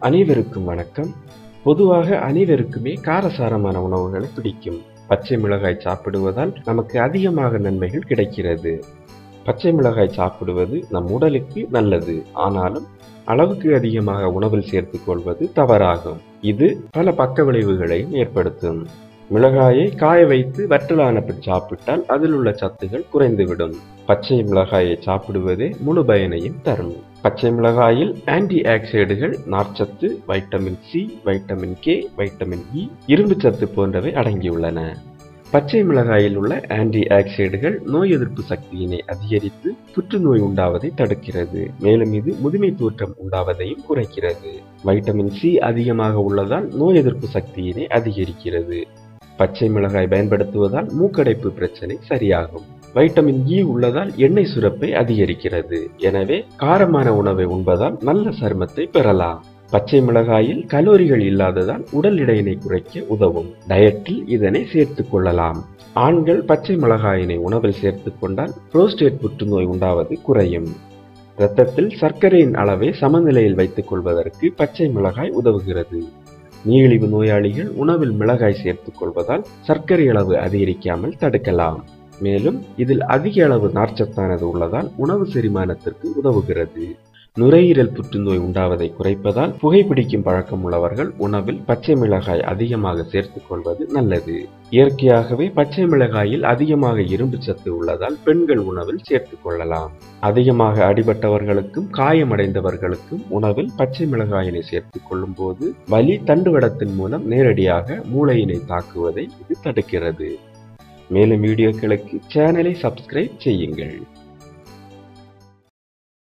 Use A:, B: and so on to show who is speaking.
A: அனைவருக்கும் வணக்கம். பொதுவாக அனைவருக்குமே காரசாரமான உணவுகளை பிடிக்கும். பச்சை மிளகாய் சாப்பிடுவதால் நமக்கு அதிகமாக நன்மைகள் கிடைக்கிறது. பச்சை மிளகாய் சாப்பிடுவது நம் உடலுக்கு நல்லது. ஆனாலும் அளவுக்கு அதிகமாக உணவில் சேர்த்துக் கொள்வது தவறாகும். இது பல பக்க விளைவுகளையும் ஏற்படுத்தும். மிளகாயை காய வைத்து வற்றலான பின் சாப்பிட்டால் அதில் உள்ள சத்துகள் குறைந்துவிடும். பச்சை மிளகாயை சாப்பிடுவதே முழு பயனையும் தரும். பச்சை மிளகாயில் ஆன்டி ஆக்சைடுகள் நார்ச்சத்து vitamin C vitamin K vitamin E இரும்பு சத்து போன்றவை அடங்கியுள்ளன. பச்சை மிளகாயில் உள்ள ஆன்டி ஆக்சைடுகள் நோய் எதிர்ப்பு சக்தியினை அதிகரித்து புற்றுநோய் உண்டாவதை தடுக்கிறது. மேலும் இது முதுமை தோற்றம் உண்டாவதையும் குறைக்கிறது. வைட்டமின் சி அதிகமாக உள்ளதால் நோய் எதிர்ப்பு சக்தியினை அதிகரிக்கிறது. பச்சை மிளகாய் பயன்படுத்துவதால் மூக்கடைப்பு பிரச்சனை சரியாகும். வைட்டமின் இ உள்ளதால் எண்ணெய் சுரப்பை அதிகரிக்கிறது. எனவே காரமான உணவை உண்பதால் நல்ல சருமத்தை பெறலாம். பச்சை மிளகாயில் கலோரிகள் இல்லாததால் உடல் எடையினை குறைக்க உதவும். டயட்டில் இதனை சேர்த்துக் கொள்ளலாம். ஆண்கள் பச்சை மிளகாயினை உணவில் சேர்த்துக் கொண்டால் புரோஸ்டேட் புற்றுநோய் உண்டாவது குறையும். இரத்தத்தில் சர்க்கரையின் அளவை சமநிலையில் வைத்துக் கொள்வதற்கு பச்சை மிளகாய் உதவுகிறது. நீரிழிவு நோயாளிகள் உணவில் மிளகாய் சேர்த்துக் கொள்வதால் சர்க்கரை அளவு அதிகரிக்காமல் தடுக்கலாம். மேலும் இதில் அதிக அளவு நார்ச்சத்தானது உள்ளதால் உணவு செரிமானத்திற்கு உதவுகிறது. நுரையீரல் புற்றுநோய் உண்டாவதை குறைப்பதால் புகைப்பிடிக்கும் பழக்கம் உள்ளவர்கள் உணவில் பச்சை மிளகாய் அதிகமாக சேர்த்துக் கொள்வது நல்லது. இயற்கையாகவே பச்சை மிளகாயில் அதிகமாக இரும்பு சத்து உள்ளதால் பெண்கள் உணவில் சேர்த்துக் கொள்ளலாம். அதிகமாக அடிபட்டவர்களுக்கும் காயமடைந்தவர்களுக்கும் உணவில் பச்சை மிளகாயினை சேர்த்துக் கொள்ளும் போது வலி தண்டுவடத்தின் மூலம் நேரடியாக மூளையினை தாக்குவதை இது தடுக்கிறது. மேலும் வீடியோக்களுக்கு சேனலை சப்ஸ்கிரைப் செய்யுங்கள்.